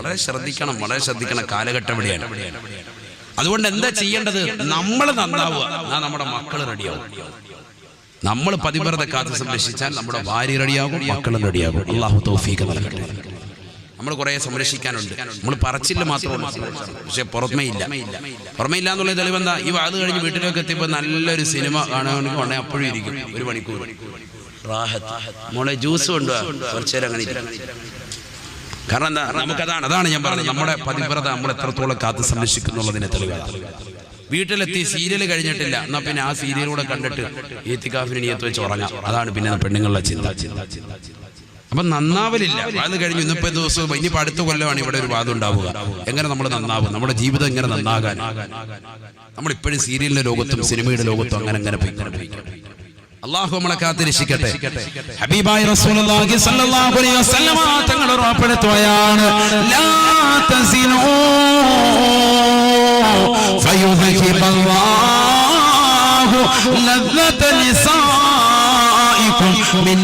വളരെ ശ്രദ്ധിക്കണം വളരെ ശ്രദ്ധിക്കണം കാലഘട്ടം എവിടെയാണ് അതുകൊണ്ട് എന്താ ചെയ്യേണ്ടത്? നമ്മൾ നന്നാവുക. നമ്മുടെ മക്കൾ റെഡിയാവും. നമ്മൾ പതിവ്രത കാത്ത് സംരക്ഷിച്ചാൽ നമ്മുടെ ഭാര്യ റെഡിയാകും മക്കളും റെഡിയാകും. അള്ളാഹു തൗഫീഖ് നൽകട്ടെ. നമ്മൾ കുറെ സംരക്ഷിക്കാനുണ്ട്. നമ്മൾ പറച്ചില്ല മാത്രമല്ല പക്ഷെ പുറമേ ഇല്ല പുറമേ ഇല്ല എന്നുള്ള തെളിവെന്താ ഈ വാത് കഴിഞ്ഞ് വീട്ടിലേക്ക് എത്തിയപ്പോൾ നല്ലൊരു സിനിമ കാണുകയാണെങ്കിൽ ഉടനെ അപ്പോഴും ഇരിക്കും. ഒരു മണിക്കൂർ. മോളെ ജ്യൂസ് കൊണ്ടുപോകാം കുറച്ചേരം അങ്ങനെ. കാരണം എന്താ? നമുക്കതാണ് അതാണ് ഞാൻ പറഞ്ഞത്. നമ്മുടെ പതിവ്രത നമ്മൾ എത്രത്തോളം കാത്ത് സംരക്ഷിക്കുന്നുള്ളതിനെ തെളിവാണ്. വീട്ടിലെത്തി സീരിയൽ കഴിഞ്ഞിട്ടില്ല. എന്നാ പിന്നെ ആ സീരിയലൂടെ കണ്ടിട്ട് ഏത്തിക്കാഫിന് നീയത്ത് വെച്ച് ഉറങ്ങാം. അതാണ് പിന്നെ പെണ്ണുങ്ങളുടെ ചിന്ത. അപ്പൊ നന്നാവലില്ല. അത് കഴിഞ്ഞു ഇന്നിപ്പോ ദിവസവും ഇനി അടുത്ത കൊല്ലമാണ് ഇവിടെ ഒരു വാദം ഉണ്ടാവുക. എങ്ങനെ നമ്മൾ നന്നാവും? നമ്മുടെ ജീവിതം എങ്ങനെ നന്നാകാൻ? നമ്മൾ ഇപ്പോഴും സീരിയലിന്റെ ലോകത്തും സിനിമയുടെ ലോകത്തും അങ്ങനെ അങ്ങനെ പോയിക്കൊണ്ടിരിക്കും അള്ളാഹു നമ്മളെ കാത്തിരിക്കട്ടെ ഹബീബായി റസൂലുള്ളാഹി സ്വല്ലല്ലാഹു അലൈഹി വസല്ലമ തങ്ങൾ ഉറപ്പെടുത്തുകയാണ് ലാ തസിനൂ ഫയുദ്ഹിബ അല്ലാഹു ലദ്ദത നിസായിക്കും മിൻ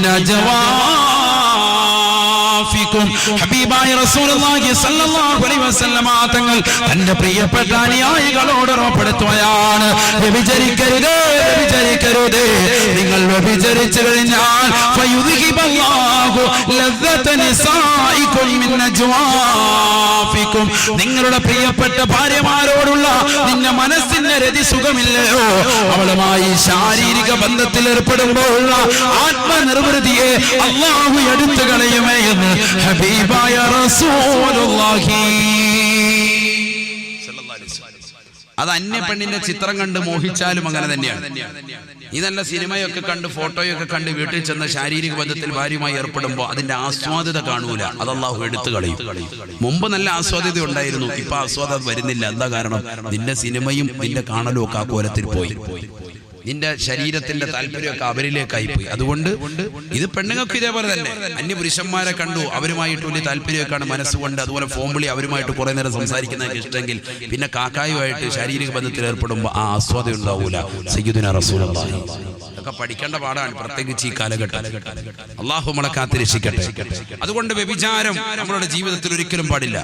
അജ്വാഫിക്കും ഹബീബായ റസൂലുള്ളാഹി സ്വല്ലല്ലാഹു അലൈഹി വസല്ലമ തങ്ങൾ തന്റെ പ്രിയപ്പെട്ട അനുയായികളോട് ഉറപ്പെടുത്തുകയാണ്. വ്യഭിചരിക്കരുത് വ്യഭിചരിക്കരുത്. നിങ്ങൾ വ്യഭിചരിച്ചു കഴിഞ്ഞാൽ ഫയുദ്ഹിബല്ലാഹു ലദ്ദത നിസായികും മിൻ അജ്വാഫിക്കും നിങ്ങളുടെ പ്രിയപ്പെട്ട ഭാര്യമാരോടുള്ള നിന്റെ മനസ്സിന്റെ രതി സുഖമില്ലയോ? അവളുമായി ശാരീരിക ബന്ധത്തിൽ ഏർപ്പെടുമ്പോഴുള്ള ആത്മനിർവൃതിയെ അള്ളാഹു എടുത്തു കളയുമേ എന്ന് ഹബീബായ റസൂലുള്ളാഹി അത് അന്യ പെണ്ണിന്റെ ചിത്രം കണ്ട് മോഹിച്ചാലും അങ്ങനെ തന്നെയാണ്. ഈ നല്ല സിനിമയൊക്കെ കണ്ട് ഫോട്ടോയൊക്കെ കണ്ട് വീട്ടിൽ ചെന്ന ശാരീരിക ബന്ധത്തിൽ ഭാര്യയുമായി ഏർപ്പെടുമ്പോൾ അതിന്റെ ആസ്വാദ്യത കാണൂല. അത് അള്ളാഹു എടുത്തു കളയും. മുമ്പ് നല്ല ആസ്വാദ്യത ഉണ്ടായിരുന്നു. ഇപ്പൊ ആസ്വാദം വരുന്നില്ല. എന്താ കാരണം? നിന്റെ സിനിമയും നിന്റെ കാണലും ഒക്കെ ആ കോലത്തിൽ പോയി. നിന്റെ ശരീരത്തിന്റെ താല്പര്യമൊക്കെ അവരിലേക്കായി പോയി അതുകൊണ്ട് ഇത് പെണ്ണുങ്ങൾക്ക് ഇതേപോലെ തന്നെ. അന്യ പുരുഷന്മാരെ കണ്ടു. അവരുമായിട്ട് വലിയ താല്പര്യമൊക്കെയാണ് മനസ്സുകൊണ്ട് അതുപോലെ ഫോൺ വിളി അവരുമായിട്ട് കുറെ നേരം സംസാരിക്കുന്നതൊക്കെ ഇഷ്ടമെങ്കിൽ പിന്നെ കാക്കായുമായിട്ട് ശാരീരിക ബന്ധത്തിൽ ഏർപ്പെടുമ്പോൾ ആ ആസ്വാദം ഉണ്ടാവൂല. സയ്യിദുന റസൂലുള്ളാഹി ഒക്കെ പഠിക്കേണ്ട പാടാണ്. പ്രത്യേകിച്ച് ഈ കാലഘട്ടം അള്ളാഹു നമ്മളെ കാത്തിരക്ഷിക്കട്ടെ. അതുകൊണ്ട് വ്യഭിചാരം നമ്മളുടെ ജീവിതത്തിൽ ഒരിക്കലും പാടില്ല.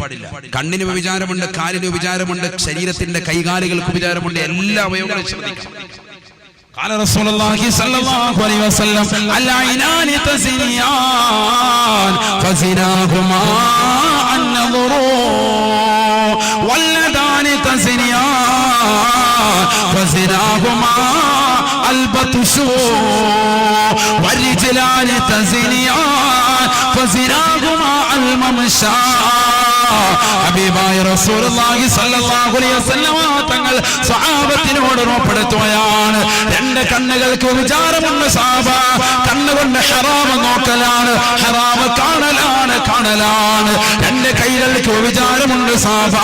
കണ്ണിന് വ്യഭിചാരമുണ്ട് കാലിന് വ്യഭിചാരമുണ്ട് ശരീരത്തിന്റെ കൈകാലുകൾക്ക് വ്യഭിചാരമുണ്ട് എല്ലാ അവയവങ്ങളും ശ്രദ്ധിക്കണം قال رسول الله صلى الله عليه وسلم العينان تزنيان فزناهما النظر واليدان تزنيان فزناهما البطش والرجلان تزنيان فزناهما الممشى ഹബീബായ റസൂലുള്ളാഹി സ്വല്ലല്ലാഹു അലൈഹി വസല്ലമ തങ്ങൾ സ്വഹാബത്തിനോട് ഉറപ്പെടുത്തുകയാണ് രണ്ട് കണ്ണുകൾക്ക് വിചാരമുണ്ട് സാബ. കണ്ണുകൊണ്ട് ഹറാമ് നോക്കലാണ്. ഹറാമ് കാണലാണ് കാണലാണ്. രണ്ട് കൈകൾക്ക് വിചാരമുണ്ട് സാബ.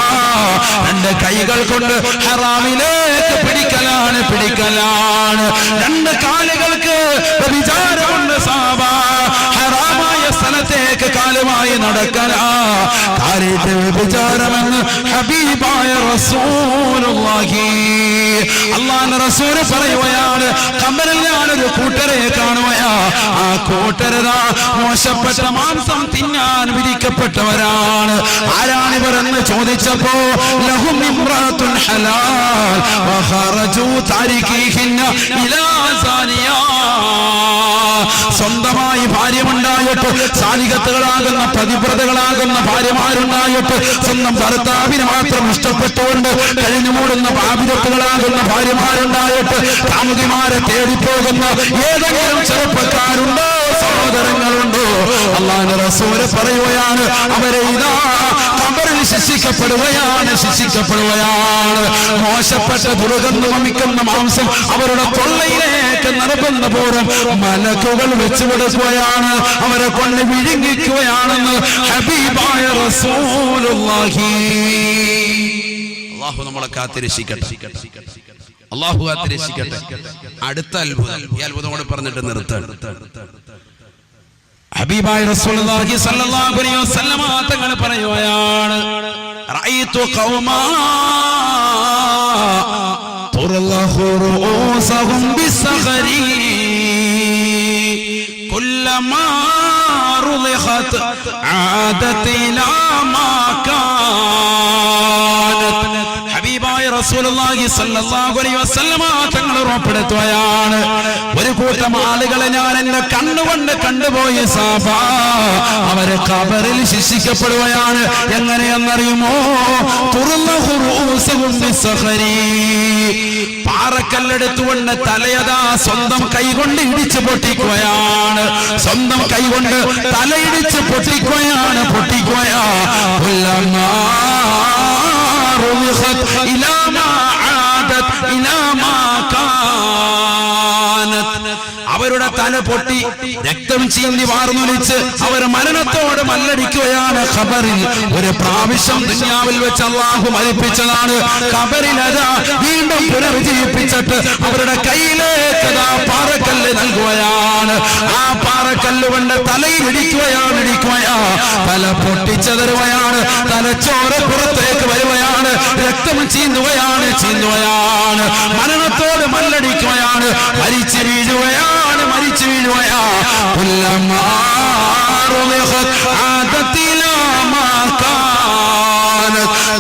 രണ്ട് കൈകൾ കൊണ്ട് ഹറാമിലേക്ക് പിടിക്കലാണ് പിടിക്കലാണ്. രണ്ട് കാലുകൾക്ക് വിചാരമുണ്ട് സാബ. ഹറാമായ സ്ഥലത്തേക്ക് കാലുമായി നടക്കലാ. കാര്യത്തെ വിചാരമെന്ന് ഹബീബായ റസൂലുള്ളാഹി. അള്ളാഹുവിന്റെ റസൂൽ പറയുകയാണ് കമ്പനിൽ ഞാനൊരു കൂട്ടരെ കാണുകയാ. ആ കൂട്ടരതാ മോശപ്പെട്ട മാംസം തിന്നാൻ വിധിക്കപ്പെട്ടവരാണ്. ആരാണിവർ എന്ന് ചോദിച്ചപ്പോ ലഹും ഇമ്രാത്തുൻ ഹലാൽ വഖറജു താരിഖിഹിന്ന ഇലാ സാനിയാ. സ്വന്തമായി ഭാര്യമുണ്ടായിട്ട് സാലികത്തുകളാകുന്ന പതിവ്രതകളാകുന്ന ഭാര്യമാരുണ്ടായിട്ട് സ്വന്തം ഭർത്താവിനെ മാത്രം ഇഷ്ടപ്പെട്ടുകൊണ്ട് കഴിഞ്ഞു മൂടുന്ന പാപിതത്തുകളാകുന്ന ഭാര്യമാരുണ്ടായിട്ട് കാമുകിമാരെ തേടിപ്പോകുന്ന ഏതെങ്കിലും ചെറുപ്പക്കാരുണ്ടോ? സഹോദരങ്ങളുണ്ടോ? അള്ളാഹ് റസൂര് പറയുകയാണ് അവരെ ഇതാ ശിക്ഷിക്കപ്പെടുകയാണ് ശിക്ഷിക്കപ്പെടുകയാണ്. മോശപ്പെട്ട ദുർഗന്ധം വമിക്കുന്ന മാംസം അവരുടെ തൊള്ളയിലേക്ക് നിർബന്ധപൂർവം മലക്കുകൾ വെച്ചുവിടുകയാണ് അവരെ കൊണ്ട് വിഴുങ്ങിക്കുകയാണെന്ന് ഹബീബായ റസൂലുള്ളാഹി. അള്ളാഹു നമ്മളെ കാത്തിരക്ഷിക്കട്ടെ. അള്ളാഹു കാത്തിരക്ഷിക്കട്ടെ. അടുത്ത അത്ഭുതം ഈ അത്ഭുതം കൂടെ പറഞ്ഞിട്ട് നിർത്താൻ ഹബീബായ റസൂലുള്ളാഹി സ്വല്ലല്ലാഹു അലൈഹി വസല്ലമ തങ്ങൾ പറയുകയാണ് റഅയ്തു ഖൗമാ തുറല്ലാഹു റൂസഹും ബിസഗരി കുല്ലമാ റുളിഖത് ആദത്തിലാ മാ കാ തങ്ങൾ ഉറപ്പെടുത്തുകയാണ്. ഒരു കൂട്ടം ആളുകളെ ഞാൻ എന്നെ കണ്ണുകൊണ്ട് കണ്ടുപോയി സാബ അവർ ഖബറിൽ ശിക്ഷിക്കപ്പെടുകയാണ്. എങ്ങനെയെന്നറിയുമോ? ബിസ്സഖരി. പാറക്കല്ലെടുത്തുകൊണ്ട് തലയതാ സ്വന്തം കൈകൊണ്ട് ഇടിച്ചു പൊട്ടിക്കുകയാണ്. സ്വന്തം കൈകൊണ്ട് തലയിടിച്ച് പൊട്ടിക്കുകയാണ് പൊട്ടിക്കുകയാ. رمخت إلى ما عادت إلى ما അവരുടെ തല പൊട്ടി രക്തം ചീന്തി വാർന്നൊലിച്ച് അവർ മരണത്തോട് മല്ലടിക്കുകയാണ് ഖബറിൽ. ഒരു പ്രാവശ്യം ദുനിയാവിൽ വെച്ച് അള്ളാഹു മരിപ്പിച്ചതാണ്. ഖബറിൽ അതാ വീണ്ടും പുനർജീവിപ്പിച്ചിട്ട് അവരുടെ കയ്യിലേക്ക് പാറക്കല്ല് നൽകുകയാണ്. ആ പാറക്കല്ല് കൊണ്ട് തലയിൽ ഇടിക്കുകയാണ് ഇടിക്കുകയാ തല പൊട്ടിച്ചതരുകയാണ്. തലച്ചോറ് പുറത്തേക്ക് വരുകയാണ്. രക്തം ചീന്തുകയാണ് ചീന്തുകയാണ്. മരണത്തോട് മല്ലടിക്കുകയാണ്. മരിച്ചു വീഴുകയാണ്. മരിച്ചു വീഴുകയാ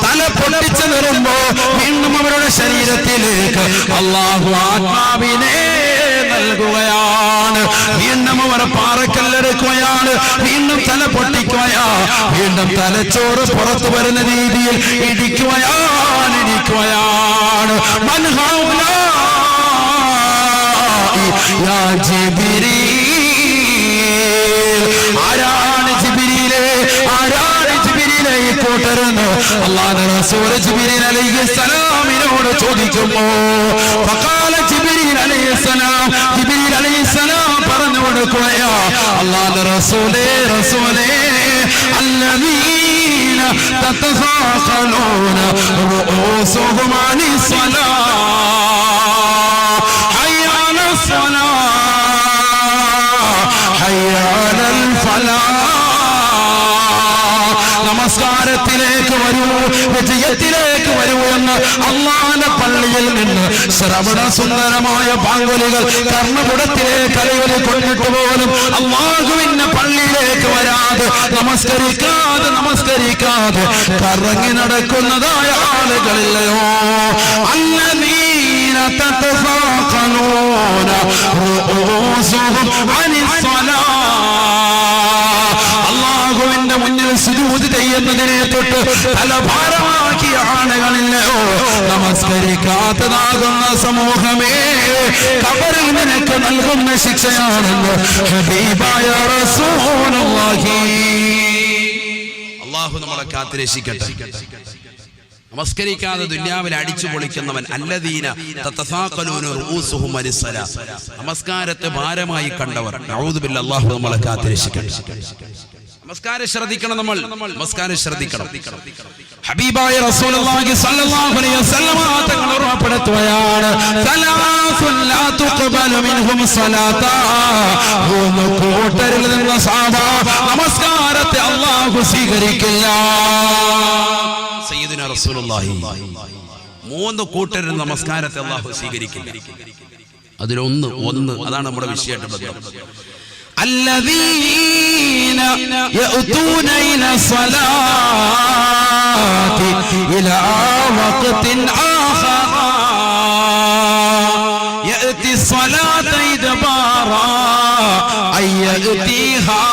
തല പൊട്ടിച്ചു നിറുമ്പോ വീണ്ടും അവരുടെ ശരീരത്തിലേക്ക് അള്ളാഹു ആത്മാവിനെ നൽകുകയാണ്. വീണ്ടും അവർ പാറക്കല്ലെടുക്കുകയാണ് വീണ്ടും തല പൊട്ടിക്കുകയാ. വീണ്ടും തലച്ചോറ് പുറത്തു വരുന്ന രീതിയിൽ ഇടിക്കുകയാണ് ഇടിക്കുകയാണ്. മൻഹൗലായി യാ ജിബ്രീൽ. ആരാണ് ജിബിരിയിലെ ആരാണ് ജിബിരിയിലെ ഈ കൂട്ടരെന്ന് അള്ളാഹ് റസൂൽ ജിബിരിൽ അലൈഹി സലാമിനോട് ചോദിക്കുമ്പോ ഫഖാല ജിബിരിൽ അലൈഹി സലാം ജിബിരിൽ അലൈഹി സലാം പറഞ്ഞു കൊടുക്കുകയാ അള്ളാഹ് റസൂലേ റസൂലേ الذين تتثاقلون رؤوسهم عن الصلاة നമസ്കാരത്തിലേക്ക് വരൂ വിജയത്തിലേക്ക് വരൂ എന്ന് അള്ളാന്റെ പള്ളിയിൽ നിന്ന് ശ്രവണ സുന്ദരമായ പാങ്കുലികൾ കർണപുടത്തിലേക്ക് അലയൊലി കൊണ്ടിട്ട് പോലും അള്ളാഹുവിന്റെ പള്ളിയിലേക്ക് വരാതെ നമസ്കരിക്കാതെ നമസ്കരിക്കാതെ കറങ്ങി നടക്കുന്നതായ ആളുകളില്ലയോ? അല്ലീന തതഫാഖലൂന റൂസുഹും അനിസ്സലാ അള്ളാഹുവിന്റെ മുന്നിൽ സുജൂത് ചെയ്യുന്നതിനെ തൊട്ട് തലഭാരമാക്കിയ ആളുകളില്ലയോ നമസ്കരിക്കാത്തതാകുന്ന സമൂഹമേ കബറിൽ നിനക്ക് നൽകുന്ന ശിക്ഷയാണെന്ന് ഹബീബായ റസൂലുള്ളാഹി. അള്ളാഹു നമ്മളെ കാത്തിരക്ഷിക്കട്ടെ. നമസ്കരിക്കാതെ ദുന്യാവിൽ അടിച്ചു പൊളിക്കുന്നവൻ അല്ലദീന. നമസ്കാരത്തെ ഭാരമായി കണ്ടവർ. അള്ളാഹു നമ്മളെ നമസ്കാരം ശ്രദ്ധിക്കണം നമ്മൾ. നമസ്കാരം ശ്രദ്ധിക്കണം. ഹബീബായ റസൂലുള്ളാഹി സ്വല്ലല്ലാഹു അലൈഹി വസല്ലമ തങ്ങൾ ഉറപ്പെടുത്തുകയാണ് സലാസുൻ ലാ തുഖ്ബലു മിൻഹും സലാതാ മൂന്ന് കൂട്ടരിൽ നിന്ന് സാബ നമസ്കാരത്തെ അല്ലാഹു സ്വീകരിക്കില്ല. റസൂലുള്ളാഹി മൂന്ന് കൂട്ടരിൽ നമസ്കാരത്തെ അല്ലാഹു സ്വീകരിക്കില്ല അതിലൊന്ന് ഒന്ന് അതാണ് നമ്മുടെ വിഷയമായിട്ട് ബന്ധം الذين يأتون إلى الصلاة إلى وقت آخر يأتي الصلاة إدبارا أي يأتيها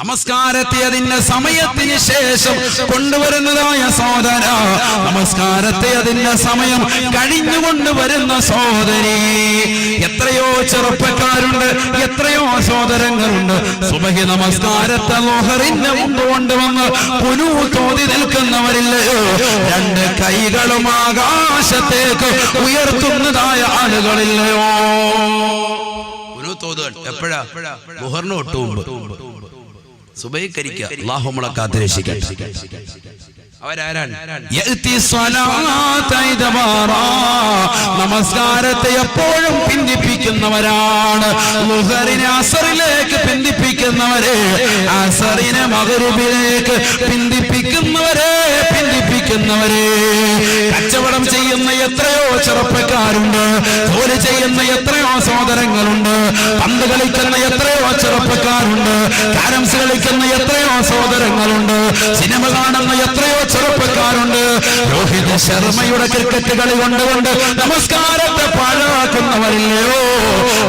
നമസ്കാരത്തെ സമയത്തിന് ശേഷം കൊണ്ടുവരുന്നതായ സോദര നമസ്കാരത്തെ അതിന്റെ സമയം കഴിഞ്ഞു കൊണ്ടുവരുന്ന സോദരി എത്രയോ ചെറുപ്പക്കാരുണ്ട് എത്രയോ സോദരങ്ങളുണ്ട് സുബഹി നമസ്കാരത്തെ ലോഹറിന്റെ മുമ്പ് കൊണ്ടുവന്ന് പുനു തോതി നിൽക്കുന്നവരില്ലയോ രണ്ട് കൈകളും ആകാശത്തേക്ക് ഉയർത്തുന്നതായ ആളുകളില്ലയോ? പുനു തോതുകൾ. എപ്പോഴാ? മുഹറിന് ഒട്ടുമുമ്പ് സുബൈക്കരിക്കുക അള്ളാഹു നമ്മളെ കാത്തിരക്ഷിക്കട്ടെ. നമസ്കാരത്തെ എപ്പോഴും പിന്തിപ്പിക്കുന്നവരാണ്. ലുഹറിനെ അസറിലേക്ക് പിന്തിപ്പിക്കുന്നവരെ അസറിനെ മകരുവിലേക്ക് പിന്തിപ്പിക്കുന്നവരെ പിന്തിപ്പിക്കുന്നവരെ. കച്ചവടം ചെയ്യുന്ന എത്രയോ ചെറുപ്പക്കാരുണ്ട് ജോലി ചെയ്യുന്ന എത്രയോ സഹോദരങ്ങളുണ്ട് പന്ത് കളിക്കുന്ന എത്രയോ ചെറുപ്പക്കാരുണ്ട് കാരംസ് കളിക്കുന്ന എത്രയോ സഹോദരങ്ങളുണ്ട് സിനിമ കാണുന്ന എത്രയോ ചെറുപ്പക്കാരുണ്ട്. രോഹിത് ശർമ്മയുടെ ക്രിക്കറ്റ് കളി കൊണ്ടുകൊണ്ട് നമസ്കാരത്തെ പാഴാക്കുന്നവരില്ലയോ?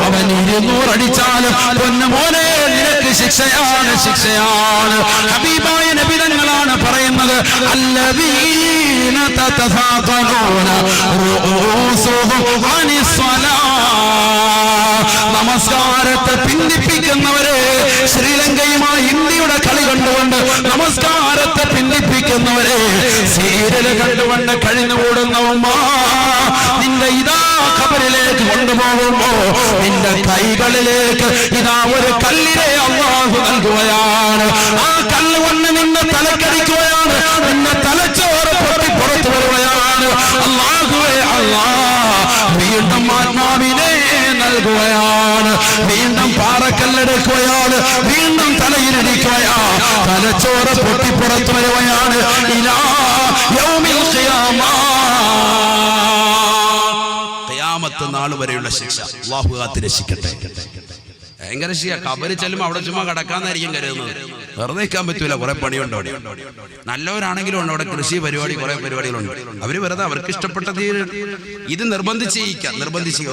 അവൻ ഇരുന്നൂറടിച്ചാലും പൊന്നു മോനെ നിനക്ക് ശിക്ഷയാണ് ശിക്ഷയാണ്. ഹബീബായ നബിതങ്ങളാണ് പറയുന്നത് അല്ലവീന തതസാഖലൂന റൂസുഹും അനിസ്സലാ നമസ്കാരത്തെ പിന്തിപ്പിക്കുന്നവരെ ശ്രീലങ്കയുമായി ഇന്ത്യയുടെ കളി കണ്ടുകൊണ്ട് നമസ്കാരത്തെ പിന്തിപ്പിക്കുന്നവരെ സീരിയൽ കണ്ടുകൊണ്ട് കഴിഞ്ഞുകൂടുന്നവമ്മ നിന്റെ ഇതാ ഖബറിലേക്ക് കൊണ്ടുപോകുമ്പോ നിന്റെ കൈകളിലേക്ക് ഇതാ ഒരു കല്ലിനെ അള്ളാഹു നൽകുകയാണ്. ആ കല്ല് കൊണ്ട് നിന്നെ തലക്കടിക്കുകയാണ് നിന്നെ തലച്ചോറ് പൊട്ടി പുറത്തു വരുകയാണ് അള്ളാഹുവേ അള്ളാ വീണ്ടും ആത്മാവിനെ നൽകുകയാണ് വീണ്ടും പാറക്കല്ലെടുക്കുകയാണ്. വീണ്ടും തലയിലിരിക്കുകയാ തലച്ചോറ് പൊട്ടിപ്പുറത്തു വരുകയാണ്. ഇലാ നാൾ വരെയുള്ള ശിക്ഷ. അള്ളാഹു കാത്ത് ഭയങ്കര ശരിയാ. കബര് ചെല്ലുമ്പോ അവിടെ ചുമ്മാ കിടക്കാന്നായിരിക്കും കരുതുന്നത്. വെറുതെ നിൽക്കാൻ പറ്റൂല. കുറെ പണിയുണ്ട് അവിടെ. നല്ലവരാണെങ്കിലും ഉണ്ട് അവിടെ കൃഷി പരിപാടി കുറെ പരിപാടികളുണ്ട്. അവർ വെറുതെ അവർക്ക് ഇഷ്ടപ്പെട്ട ഇത് നിർബന്ധിച്ച് ചെയ്യിക്കാം നിർബന്ധിച്ച്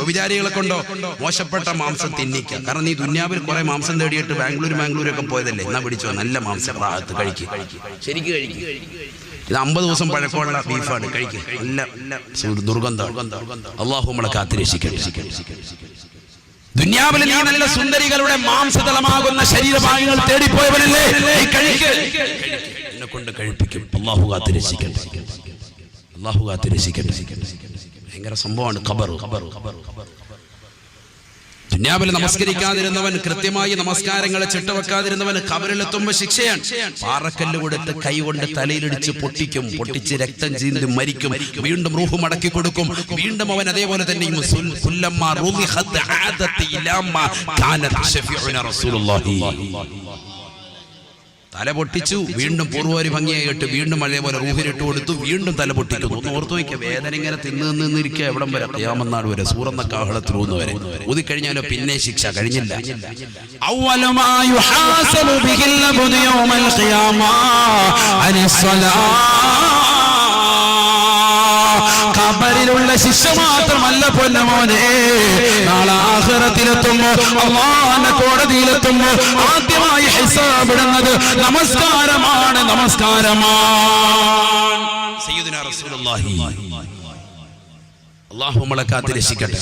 കൊണ്ടോ മോശപ്പെട്ട മാംസം തിന്നിക്കാം കാരണം നീ ദുന്യാവിൽ കുറെ മാംസം തേടിയിട്ട് ബാംഗ്ലൂർ ബാംഗ്ലൂർ ഒക്കെ പോയതല്ലേ? എന്നാ പിടിച്ചോ നല്ല മാംസം. റാഹത്ത് കഴിക്കും. ശരിക്കും കഴിക്കും. ഇത് അമ്പത് ദിവസം പഴക്കമുള്ള ബീഫാണ്. കഴിക്കും. നല്ല ദുർഗന്ധം. അള്ളാഹു നമ്മളെ കാത്തിരക്ഷിക്കട്ടെ. ദുന്യാവിൽ നീ നല്ല സുന്ദരികളുടെ മാംസതലമാകുന്ന ശരീരഭാഗങ്ങൾ തേടിപ്പോയവനല്ലേ? നീ കഴിക്ക്. എന്നെ കൊണ്ട് കഴിപ്പിക്കും. അള്ളാഹു കാത്തിരക്ഷിക്കട്ടെ. അള്ളാഹു കാത്തിരക്ഷിക്കട്ടെ. ഭയങ്കര സംഭവമാണ് ഖബർ. ഖബർ ഖബർ ഖബർ. ദുന്യാവിൽ നമസ്കരിക്കാതിരുന്നവൻ കൃത്യമായി നമസ്കാരങ്ങളെ ചിട്ടവെക്കാതിരുന്നവൻ കബറിലെത്തുമ്പോ ശിക്ഷയാണ് പാറക്കല്ല് കൊടുത്ത് കൈ കൊണ്ട് തലയിലിടിച്ച് പൊട്ടിക്കും പൊട്ടിച്ച് രക്തം ചീന്തി മരിക്കും വീണ്ടും റൂഹ് മടക്കി കൊടുക്കും വീണ്ടും അവൻ അതേപോലെ തന്നെ കുല്ലമ്മ റൂഹി ഷഫീഉന റസൂലുള്ളാഹി. തല പൊട്ടിച്ചു വീണ്ടും പൂർവരി ഭംഗിയായിട്ട് വീണ്ടും അതേപോലെ റൂഹിലിട്ട് കൊടുത്തു വീണ്ടും തല പൊട്ടിക്കുന്നു. ഒന്ന് ഓർത്തു വയ്ക്കുക വേദന ഇങ്ങനെ തിന്ന് നിന്നിരിക്കുക എവിടം വരെ? യാമനാട് വരെ സൂറന്ന കാഹളത്തിലൂന്ന് വരെ. ഊതിക്കഴിഞ്ഞാലോ പിന്നെ ശിക്ഷ കഴിഞ്ഞില്ല. ഔവലമായി ഖബറിലുള്ള ശിക്ഷ മാത്രമല്ല പൊന്നമോനെ നാളെ ആഹ്റത്തിലെത്തുമ്പോ അള്ളാഹന്റെ കോടതിയിലെത്തുമ്പോ ആദ്യമായി ഹിസാബിടുന്നത് നമസ്കാരമാണ് നമസ്കാരമാണ്. അള്ളാഹു നമ്മളെ കാത്തിരക്ഷിക്കട്ടെ.